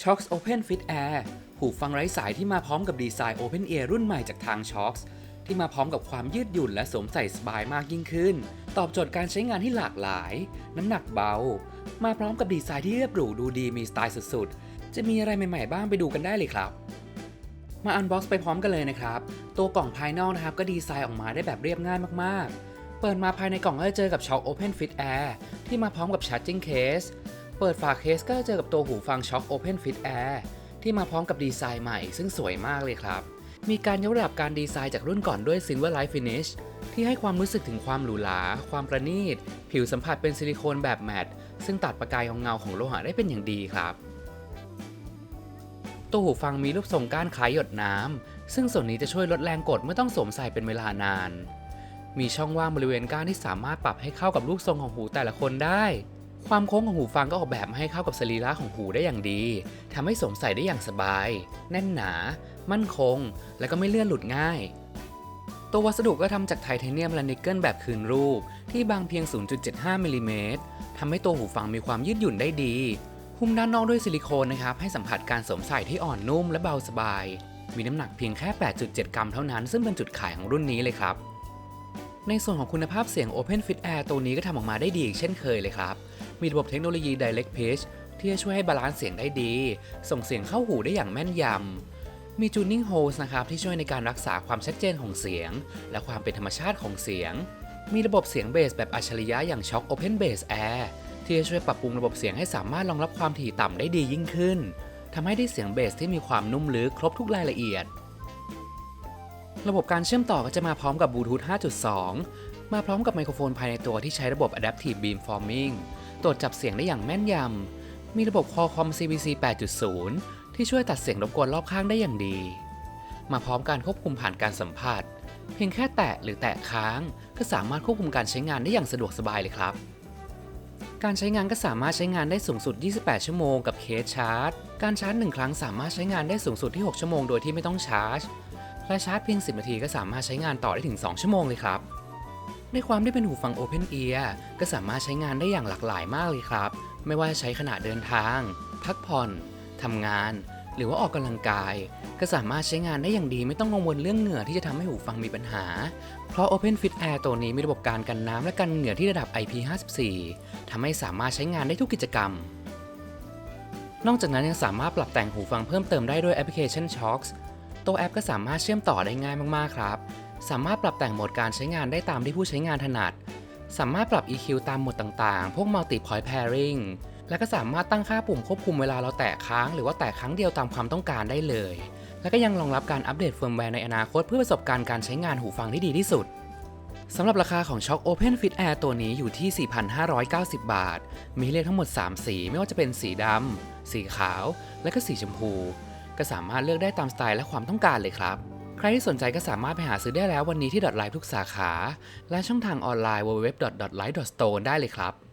Shocks Open Fit Air หูฟังไร้สายที่มาพร้อมกับดีไซน์ Open Ear รุ่นใหม่จากทาง Shocks ที่มาพร้อมกับความยืดหยุ่นและสวมใส่สบายมากยิ่งขึ้น ตอบโจทย์การใช้งานที่หลากหลาย น้ำหนักเบา มาพร้อมกับดีไซน์ที่เรียบหรูดูดีมีสไตล์สุดๆ จะมีอะไรใหม่ๆบ้างไปดูกันได้เลยครับ มาอันบ็อกซ์ไปพร้อมกันเลยนะครับ ตัวกล่องภายนอกนะครับก็ดีไซน์ออกมาได้แบบเรียบง่ายมากๆ เปิดมาภายในกล่องก็จะเจอกับ Shock Open Fit Air ที่มาพร้อมกับ Charging Case เปิดฝาเคสก็จะเจอกับตัวหูฟัง Shock Open Fit Air ที่มาพร้อมกับดีไซน์ใหม่ ซึ่งสวยมากเลยครับ มีการยกระดับการดีไซน์จากรุ่นก่อนด้วย Silver Light Finish ที่ให้ความรู้สึกถึงความหรูหรา ความประณีต ผิวสัมผัสเป็นซิลิโคนแบบแมตต์ซึ่งตัดประกายของเงาของโลหะได้เป็นอย่างดีครับ ตัวหูฟังมีรูปทรงก้านคล้ายหยดน้ำ ซึ่งส่วนนี้จะช่วยลดแรงกดเมื่อต้องสวมใส่เป็นเวลานาน มีช่องว่างบริเวณก้านที่สามารถปรับให้เข้ากับรูปทรงของหูแต่ละคนได้ ความโค้งของหูฟังก็ออกแบบมาให้เข้ากับสรีระของหูได้อย่างดีทำให้สวมใส่ได้อย่างสบาย แน่นหนา มั่นคง และก็ไม่เลื่อนหลุดง่าย ตัววัสดุก็ทำจากไทเทเนียมและนิกเกิลแบบคืนรูป ที่บางเพียง 0.75มิลลิเมตรทำให้ตัวหูฟังมีความยืดหยุ่นได้ดี หุ้มด้านนอกด้วยซิลิโคนนะครับ ให้สัมผัสการสวมใส่ที่อ่อนนุ่มและเบาสบาย มีน้ำหนักเพียงแค่ 8.7 กรัมเท่านั้น ซึ่งเป็นจุดขายของรุ่นนี้เลยครับ ในส่วนของคุณภาพเสียง Open Fit Air ตัวนี้ก็ทำออกมาได้ดีอีกเช่นเคยเลยครับ มีระบบเทคโนโลยี Direct Pitch ที่จะช่วยให้บาลานซ์เสียงได้ดี ส่งเสียงเข้าหูได้อย่างแม่นยำ มี Tuning Holes นะครับที่ช่วยในการรักษาความชัดเจนของเสียง และความเป็นธรรมชาติของเสียง มีระบบเสียงเบสแบบอัจฉริยะอย่าง Shock Open Bass Air ที่จะช่วยปรับปรุงระบบเสียงให้สามารถรองรับความถี่ต่ำได้ดียิ่งขึ้นทำให้ได้เสียงเบสที่มีความนุ่มลึกครบทุกรายละเอียด ระบบการเชื่อมต่อก็จะมาพร้อมกับบลูทูธ 5.2 มาพร้อมกับไมโครโฟนภายในตัวที่ใช้ระบบ Adaptive Beamforming ตรวจจับเสียงได้อย่างแม่นยำ มีระบบ Qualcomm CVC 8.0 ที่ช่วยตัดเสียงรบกวนรอบข้างได้อย่างดี มาพร้อมการควบคุมผ่านการสัมผัส เพียงแค่แตะหรือแตะค้าง ก็สามารถควบคุมการใช้งานได้อย่างสะดวกสบายเลยครับการใช้งานก็สามารถใช้งานได้สูงสุด 28 ชั่วโมงกับเคสชาร์จ การชาร์จ 1 ครั้งสามารถใช้งานได้สูงสุดที่ 6 ชั่วโมงโดยที่ไม่ต้องชาร์จ และชาร์จเพียง 10 นาทีก็สามารถใช้งานต่อได้ถึง 2 ชั่วโมงเลยครับ ในความที่เป็นหูฟัง Open Ear ก็สามารถใช้งานได้อย่างหลากหลายมากเลยครับ ไม่ว่าจะใช้ขณะเดินทาง พักผ่อนทำงาน หรือว่าออกกำลังกาย ก็สามารถใช้งานได้อย่างดีไม่ต้องกังวลเรื่องเหงื่อที่จะทำให้หูฟังมีปัญหา เพราะ Open Fit Air ตัวนี้มีระบบการกันน้ำและกันเหงื่อที่ระดับ IP54 ทำให้สามารถใช้งานได้ทุกกิจกรรมนอกจากนั้นยังสามารถปรับแต่งหูฟังเพิ่มเติมได้ด้วยแอปพลิเคชัน Shocks ตัวแอปก็สามารถเชื่อมต่อได้ง่ายมาก ๆ ครับ สามารถปรับแต่งโหมดการใช้งานได้ตามที่ผู้ใช้งานถนัด สามารถปรับ EQ ตามโหมดต่างๆ พวก Multi Point Pairing และก็สามารถตั้งค่าปุ่มควบคุมเวลาเราแตะค้างหรือว่าแตะครั้งเดียวตามความต้องการได้เลย และก็ยังรองรับการอัปเดตเฟิร์มแวร์ในอนาคตเพื่อประสบการณ์การใช้งานหูฟังที่ดีที่สุดสำหรับราคาของ Shock Open Fit Air ตัวนี้อยู่ที่ 4,590 บาท มีเลือกทั้งหมด 3 สี ไม่ว่าจะเป็นสีดำ สีขาว และก็สีชมพู ก็สามารถเลือกได้ตามสไตล์และความต้องการเลยครับ ใครที่สนใจก็สามารถไปหาซื้อได้แล้ววันนี้ที่ .live ทุกสาขา และช่องทางออนไลน์ www.live.store ได้เลยครับ